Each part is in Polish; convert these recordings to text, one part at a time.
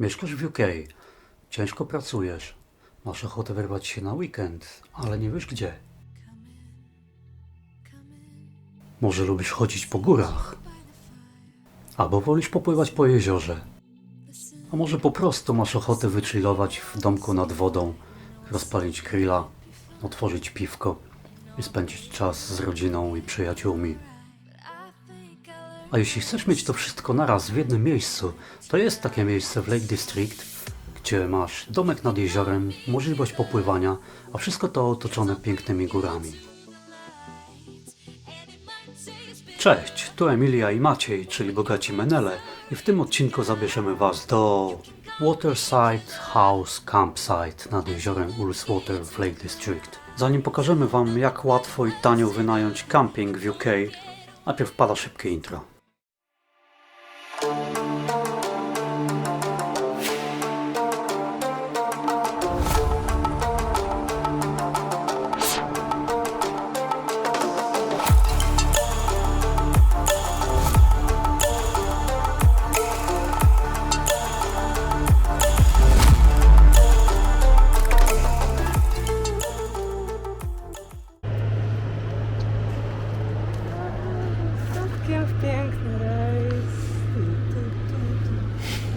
Mieszkasz w UK, ciężko pracujesz, masz ochotę wyrwać się na weekend, ale nie wiesz gdzie. Może lubisz chodzić po górach? Albo wolisz popływać po jeziorze? A może po prostu masz ochotę wychillować w domku nad wodą, rozpalić grilla, otworzyć piwko i spędzić czas z rodziną i przyjaciółmi? A jeśli chcesz mieć to wszystko naraz w jednym miejscu, to jest takie miejsce w Lake District, gdzie masz domek nad jeziorem, możliwość popływania, a wszystko to otoczone pięknymi górami. Cześć, tu Emilia i Maciej, czyli Bogaci Menele i w tym odcinku zabierzemy Was do Waterside House Campsite nad jeziorem Ullswater w Lake District. Zanim pokażemy Wam jak łatwo i tanio wynająć camping w UK, najpierw pada szybkie intro.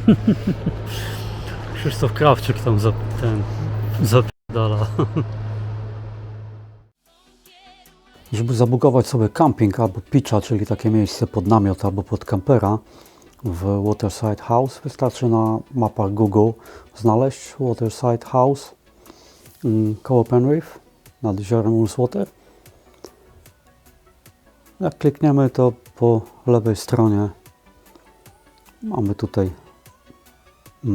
Krzysztof Krawczyk tam za, ten zapierdala. Żeby zabukować sobie camping albo pitcha, czyli takie miejsce pod namiot albo pod kampera w Waterside House, wystarczy na mapach Google znaleźć Waterside House mm, koło Penrith nad jeziorem Ullswater. Jak klikniemy to po lewej stronie mamy tutaj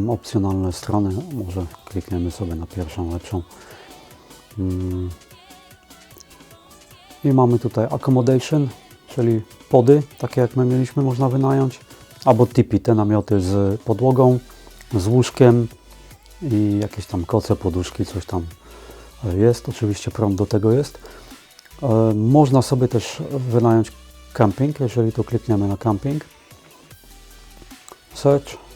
opcjonalne strony. Może klikniemy sobie na pierwszą lepszą. Mm. I mamy tutaj accommodation, czyli pody, takie jak my mieliśmy, można wynająć. Albo tipi, te namioty z podłogą, z łóżkiem i jakieś tam koce, poduszki, coś tam jest. Oczywiście prąd do tego jest. E, Można sobie też wynająć camping, jeżeli tu klikniemy na camping. Search.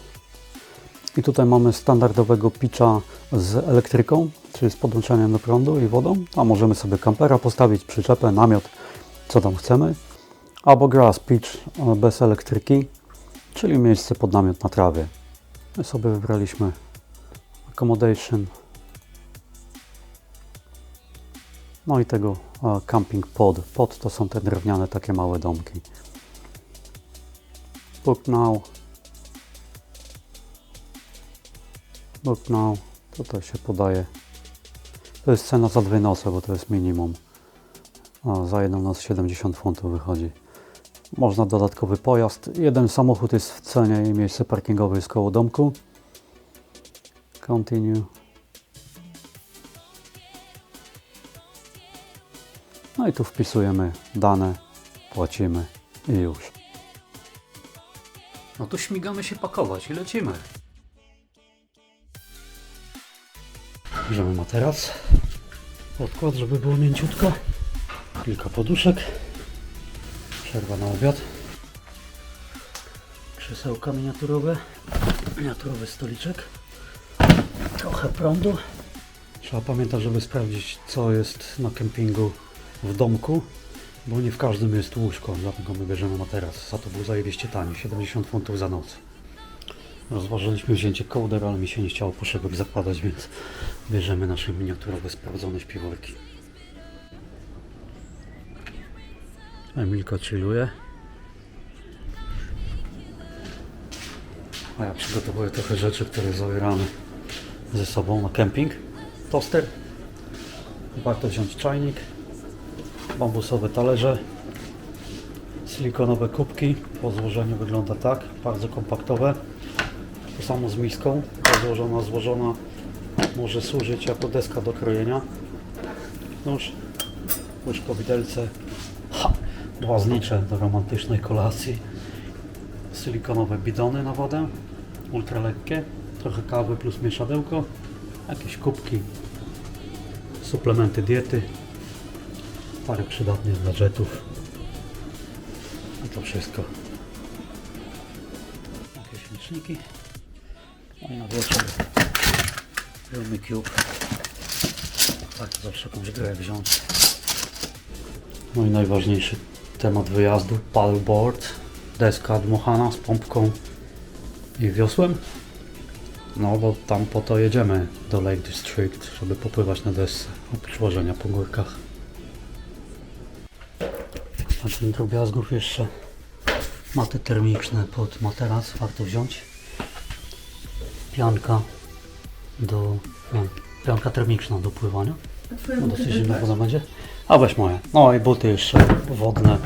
I tutaj mamy standardowego pitcha z elektryką, czyli z podłączeniem do prądu i wodą. A możemy sobie kampera postawić, przyczepę, namiot, co tam chcemy. Albo grass pitch e, bez elektryki, czyli miejsce pod namiot na trawie. My sobie wybraliśmy accommodation. No i tego e, camping pod. Pod to są te drewniane takie małe domki. Book now. Now. Tutaj się podaje. To jest cena za dwie noce, bo to jest minimum. A za jedną noc 70 funtów wychodzi. Można dodatkowy pojazd. Jeden samochód jest w cenie i miejsce parkingowe jest koło domku. Continue. No i tu wpisujemy dane, płacimy i już. No to śmigamy się pakować i lecimy. Bierzemy materac, podkład, żeby było mięciutko, kilka poduszek, przerwa na obiad, krzesełka miniaturowe, miniaturowy stoliczek, trochę prądu. Trzeba pamiętać, żeby sprawdzić, co jest na kempingu w domku, bo nie w każdym jest łóżko, dlatego my bierzemy materac. Za to był zajebiście tani, 70 funtów za noc. Rozważyliśmy wzięcie kołder, ale mi się nie chciało poszedłek zakładać, więc bierzemy nasze miniaturowe, sprawdzone śpiworki. Emilka chilluje. A ja przygotowuję trochę rzeczy, które zabieramy ze sobą na kemping. Toster. Warto wziąć czajnik. Bambusowe talerze. Silikonowe kubki. Po złożeniu wygląda tak. Bardzo kompaktowe. To samo z miską. Rozłożona, złożona. Może służyć jako deska do krojenia. Nóż. Łyżko widelce. Ha! Dwa znicze do romantycznej kolacji. Silikonowe bidony na wodę. Ultra lekkie. Trochę kawy plus mieszadełko. Jakieś kubki. Suplementy diety. Parę przydatnych gadżetów. I to wszystko. Jakieś liczniki. No wieczór Rumy Cube. Tak, zawsze jakąś grę wziąć. No i najważniejszy temat wyjazdu. Paddleboard. Deska dmuchana z pompką i wiosłem. No bo tam po to jedziemy do Lake District, żeby popływać na desce. Oprócz łożenia po górkach. A ten drobiazgów jeszcze maty termiczne pod materac warto wziąć. Pianka do... Nie, pianka termiczna do pływania. No dosyć zimna woda będzie. A weź moje. No i buty jeszcze wodne,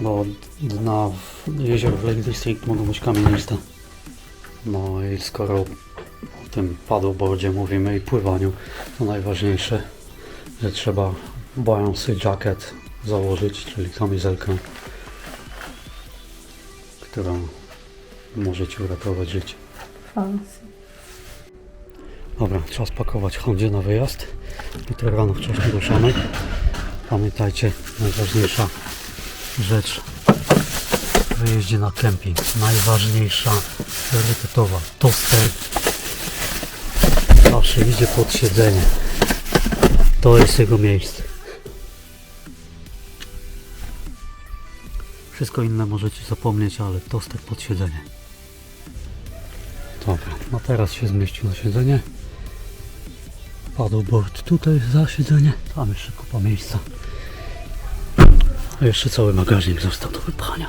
bo dna w jezior w Lake District mogą być kamieniste. No i skoro o tym paddleboardzie mówimy i pływaniu, to najważniejsze, że trzeba buoyancy jacket założyć, czyli kamizelkę, która może Ci uratować życie. Fancy. Dobra, trzeba spakować Hondzie na wyjazd. Jutro rano wcześniej ruszamy. Pamiętajcie, najważniejsza rzecz w wyjeździe na kemping. Najważniejsza priorytetowa toster. Zawsze idzie pod siedzenie. To jest jego miejsce. Wszystko inne możecie zapomnieć, ale toster pod siedzenie. Dobra, no teraz się zmieścił na siedzenie. Paddleboard tutaj za siedzenie. Tam jeszcze kupa miejsca. A jeszcze cały bagażnik został do wypchania.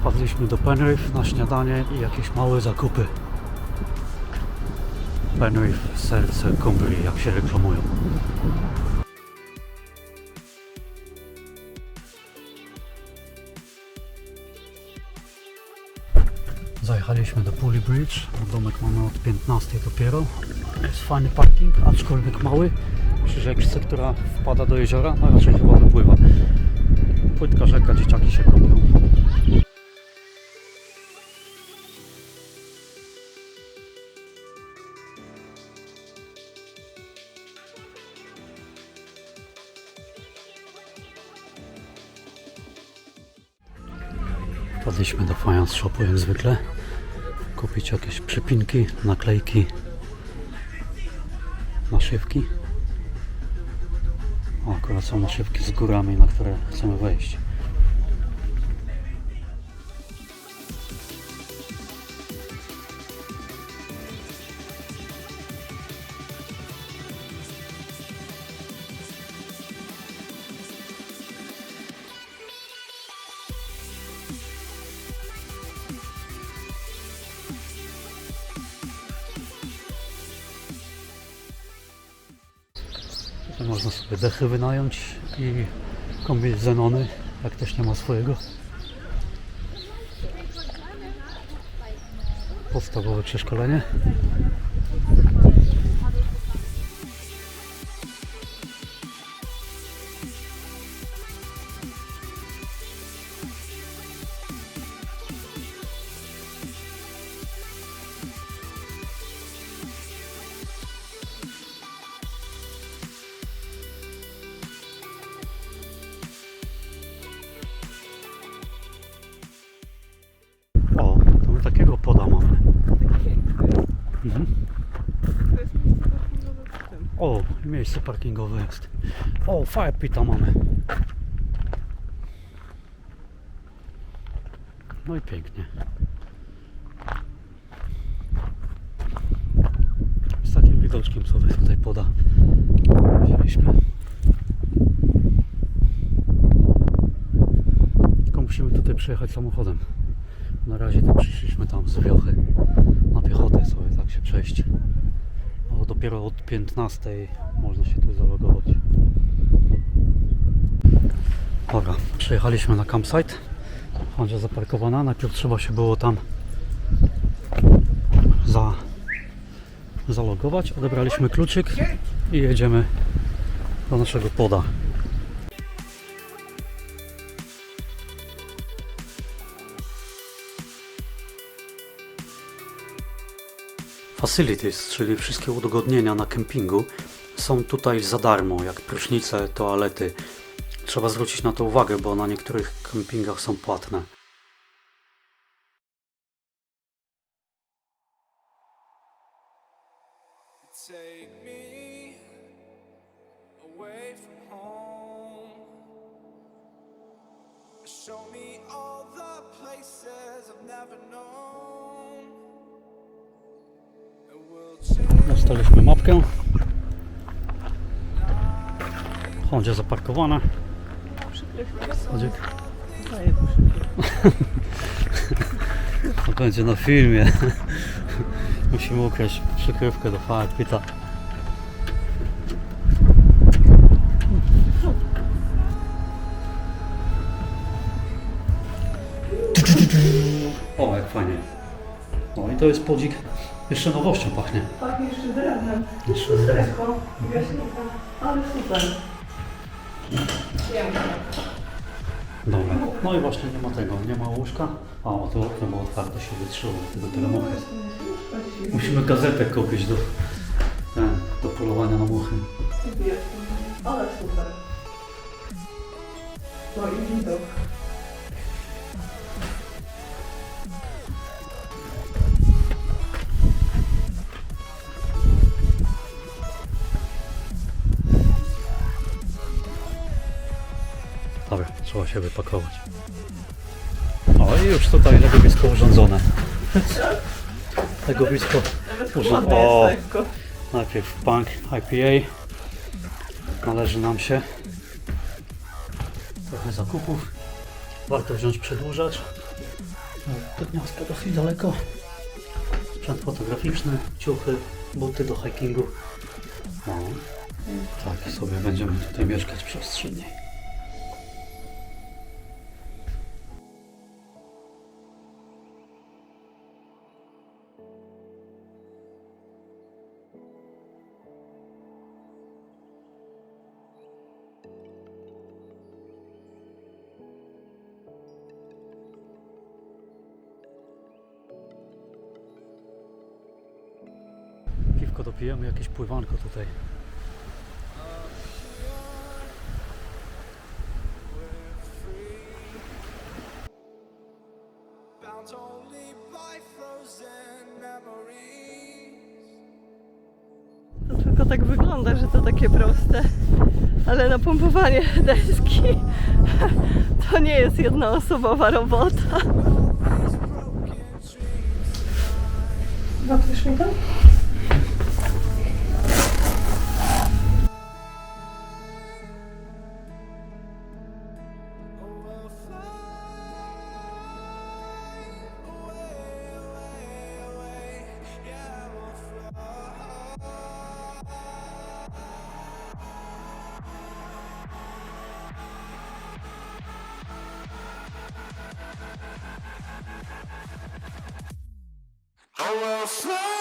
Wpadliśmy do Penrith na śniadanie i jakieś małe zakupy. Penrith, serce Cumbrii, jak się reklamują. Zajechaliśmy do Pulley Bridge. Domek mamy od 15 dopiero. Jest fajny parking, aczkolwiek mały. Przy rzeczce, która wpada do jeziora, a raczej chyba wypływa. Płytka rzeka, dzieciaki się kopią. Wpadliśmy do Fajance Shopu jak zwykle. Kupić jakieś przypinki, naklejki, naszywki. O, akurat są naszywki z górami, na które chcemy wejść. Można sobie dechy wynająć i kombinezony, jak ktoś nie ma swojego. Podstawowe przeszkolenie. O, miejsce parkingowe jest. O, fire pita mamy. No i pięknie. Z takim widoczkiem sobie tutaj poda. Wzięliśmy. Tylko musimy tutaj przejechać samochodem. Na razie to przyszliśmy tam z Wiochy na piechotę sobie tak się przejść. Bo dopiero od 15 można się tu zalogować. Dobra, przyjechaliśmy na campsite. Honda zaparkowana. Najpierw trzeba się było tam za, zalogować. Odebraliśmy kluczyk i jedziemy do naszego poda. Facilities, czyli wszystkie udogodnienia na kempingu są tutaj za darmo, jak prysznice, toalety. Trzeba zwrócić na to uwagę, bo na niektórych kempingach są płatne. To będzie na filmie. Musimy ukraść przykrywkę do Pita. O, jak fajnie. No i to jest podzik. Jeszcze nowością pachnie. Pachnie jeszcze drewnem. Jeszcze drewnem. Ale super. Pięknie. Dobra. No i właśnie nie ma tego, nie ma łóżka. A, o, to okno było otwarte, się wytrzyło, tego tyle muchy. Musimy gazetę kupić do, ten, do polowania na muchy. Ale super. No i widok. Trzeba się wypakować. O i już tutaj legowisko urządzone. Legowisko urządzone. O, najpierw punk IPA. Należy nam się. Trochę zakupów. Warto wziąć przedłużacz. Do gniazdka dosyć daleko. Sprzęt fotograficzny, ciuchy, buty do hikingu. No, tak sobie będziemy tutaj mieszkać przestrzenniej. Piwko dopijemy, jakieś pływanko tutaj. To tylko tak wygląda, że to takie proste. Ale napompowanie deski to nie jest jednoosobowa robota. Slow.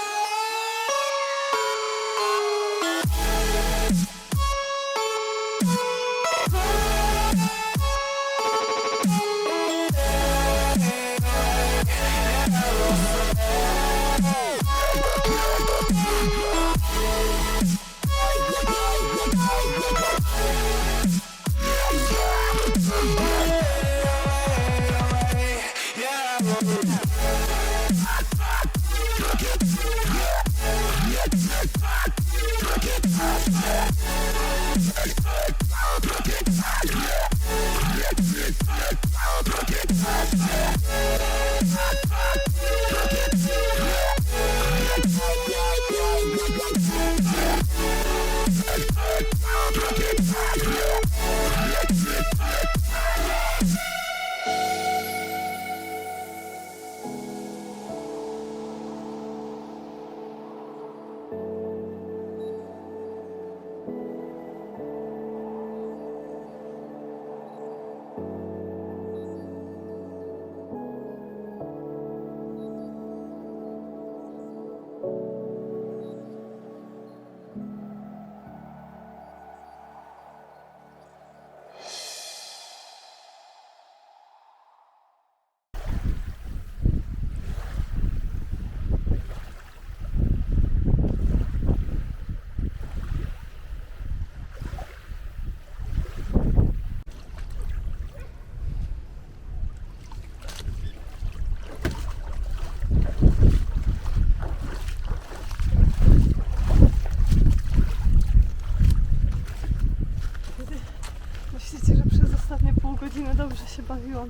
Bawiłam.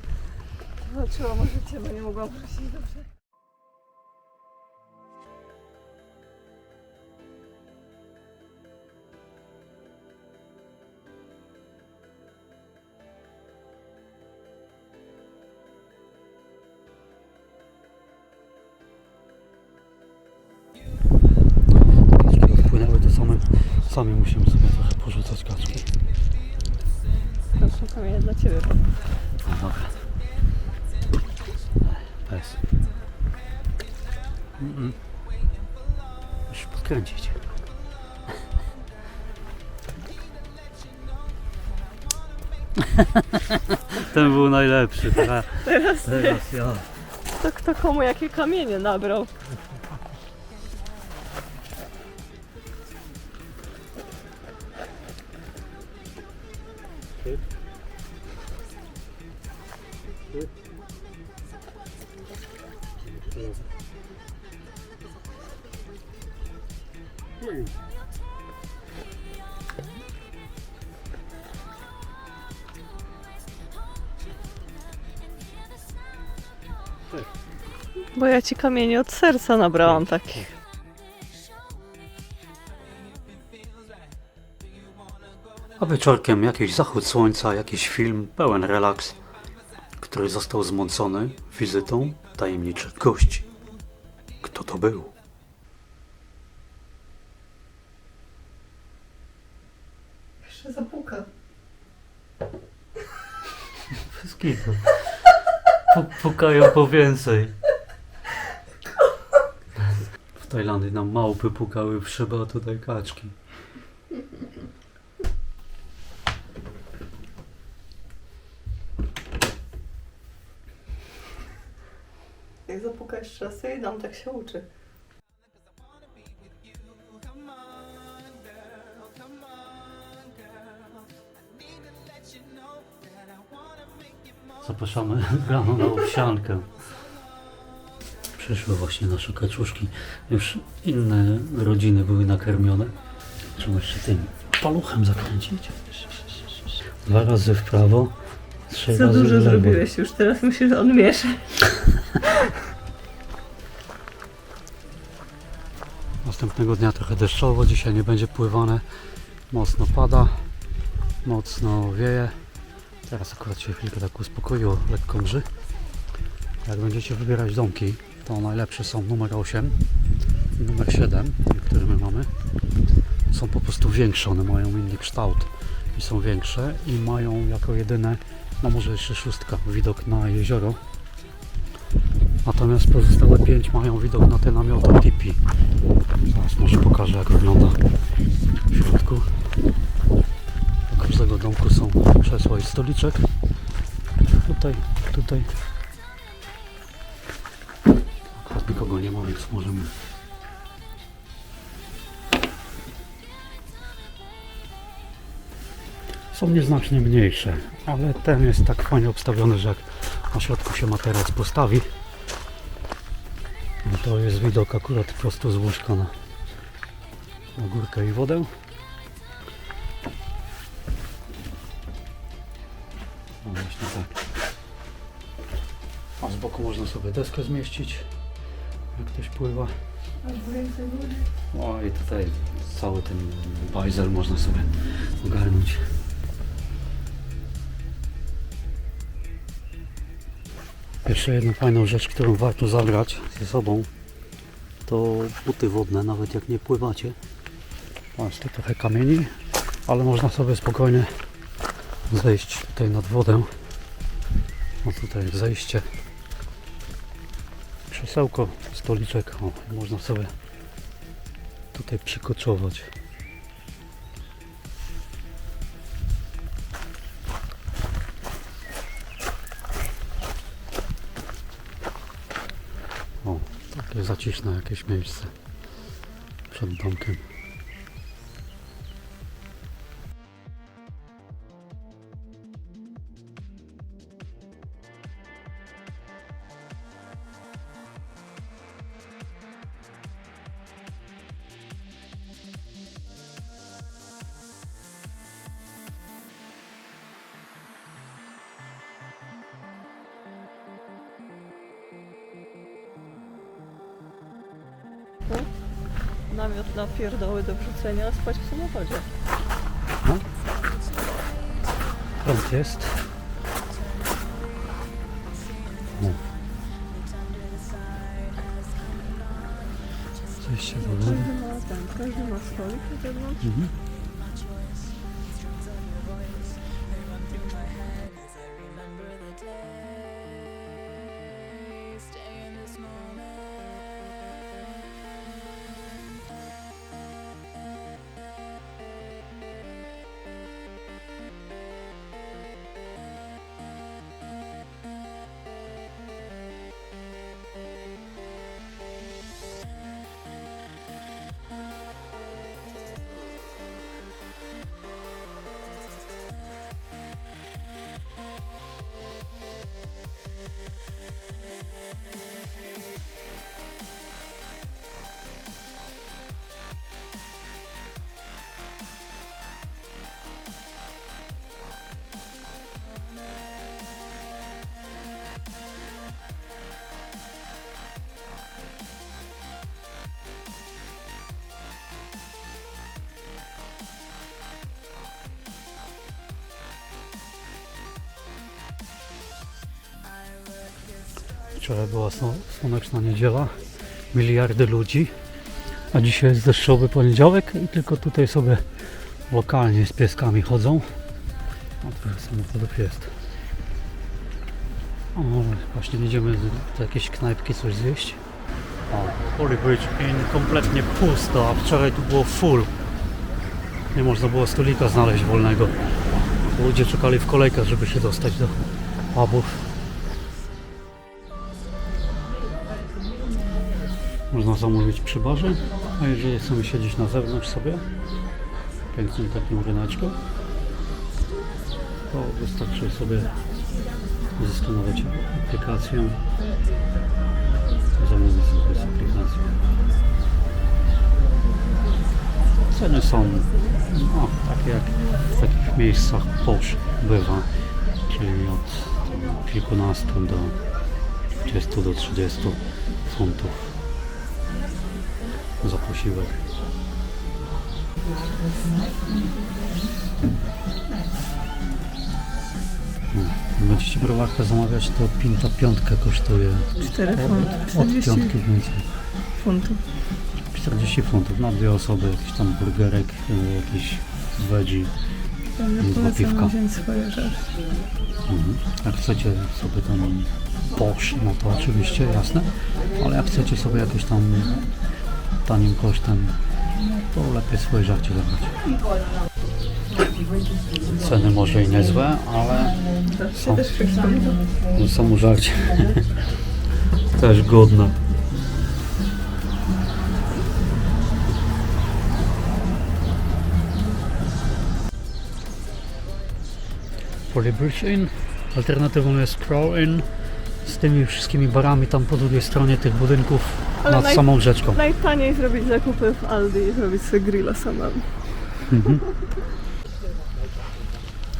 Walczyłam o życie, bo nie mogłam wrócić do brzegu. Jeśli odpłynęły, to same, sami musimy sobie trochę porzucać kaczki. Proszę, kamienie dla Ciebie. No dobra. Bez. Mm-mm. Musisz podkręcić. Ten był najlepszy. Teraz, Teraz teraz ja. to kto komu jakie kamienie nabrał. Bo ja Ci kamienie od serca nabrałam takich. A wieczorkiem jakiś zachód słońca, jakiś film, pełen relaks, który został zmącony wizytą tajemniczych gości. Kto to był? Jeszcze zapuka. Wszystkiego. Pukają po więcej. W Tajlandii nam małpy pukały w szybę, a tutaj kaczki. Jak zapuka jeszcze raz, ja dam, tak się uczy. Zapraszamy rano na owsiankę. Przyszły właśnie nasze kaczuszki. Już inne rodziny były nakarmione. Trzeba jeszcze tym paluchem zakręcić. Dwa razy w prawo, trzy Za razy w dużo lewo. zrobiłeś już, teraz musisz odmieszać. Następnego dnia trochę deszczowo, dzisiaj nie będzie pływane. Mocno pada, mocno wieje. Teraz akurat się chwilkę tak uspokoiło, lekko mrzy. Jak będziecie wybierać domki, to najlepsze są numer 8 i numer 7, które my mamy. Są po prostu większe, one mają inny kształt i są większe i mają jako jedyne, no może jeszcze szóstka, widok na jezioro. Natomiast pozostałe pięć mają widok na te namioty tipi. Może pokażę jak wygląda w środku. Do każdego domku są krzesła i stoliczek. Tutaj, tutaj. Akurat nikogo nie ma, więc możemy są nieznacznie mniejsze, ale ten jest tak fajnie obstawiony, że jak na środku się materac postawi, to jest widok akurat prosto z łóżka na górkę i wodę. No właśnie tak. A z boku można sobie deskę zmieścić, jak ktoś pływa. No i tutaj cały ten bajzel można sobie ogarnąć. Jeszcze jedną fajną rzecz, którą warto zabrać ze sobą, to buty wodne, nawet jak nie pływacie. Masz tu trochę kamieni, ale można sobie spokojnie zejść tutaj nad wodę. No tutaj zejście. Krzesełko, stoliczek, o, można sobie tutaj przykoczować. O, takie zaciszne jakieś miejsce przed domkiem. Pierdoły do wrzucenia, a spać w samochodzie. No. Prąd jest. No. Do wody. Każdy ma ten, każdy ma stolik na zewnątrz. Mhm. Wczoraj była sło- słoneczna niedziela, miliardy ludzi, a dzisiaj jest deszczowy poniedziałek i tylko tutaj sobie lokalnie z pieskami chodzą. No trochę samochodów jest. O, właśnie idziemy do jakiejś knajpki coś zjeść. O, Holy Bridge kompletnie pusto, a wczoraj tu było full. Nie można było stolika znaleźć wolnego. Ludzie czekali w kolejkach, żeby się dostać do pubów. Można zamówić przy barze, a jeżeli chcemy siedzieć na zewnątrz sobie, pięknym takim ryneczku, to wystarczy sobie zastanowić aplikację, zamówić sobie z aplikacji. Ceny są no, takie jak w takich miejscach posz bywa, czyli od kilkunastu do 20 do 30 funtów posiłek. Hmm. Będziecie browarkę zamawiać, to pinta piątkę kosztuje 4 funty, od 40 piątki więcej. funtów. 40 funtów na dwie osoby, jakiś tam burgerek, y, jakiś veggie. Ja Dwa piwka. polecam wziąć swoje rzeczy. Mhm. Jak chcecie sobie tam posz, no to oczywiście, jasne. Ale jak chcecie sobie jakieś tam tanim kosztem, to lepiej swoje żarcie zabrać. Ceny może i niezłe, ale są, no, żarcie też godne. Polybridge Inn. Alternatywą jest Crow Inn z tymi wszystkimi barami tam po drugiej stronie tych budynków Ale nad naj- samą rzeczką. Najtaniej zrobić zakupy w Aldi i zrobić sobie grilla samemu.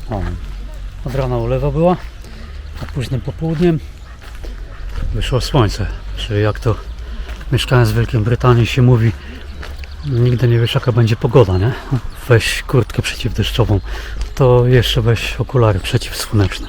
O, od rana ulewa była, a późnym popołudniem wyszło słońce. Czyli jak to mieszkając w Wielkiej Brytanii się mówi, nigdy nie wiesz jaka będzie pogoda, nie? Weź kurtkę przeciwdeszczową, to jeszcze weź okulary przeciwsłoneczne.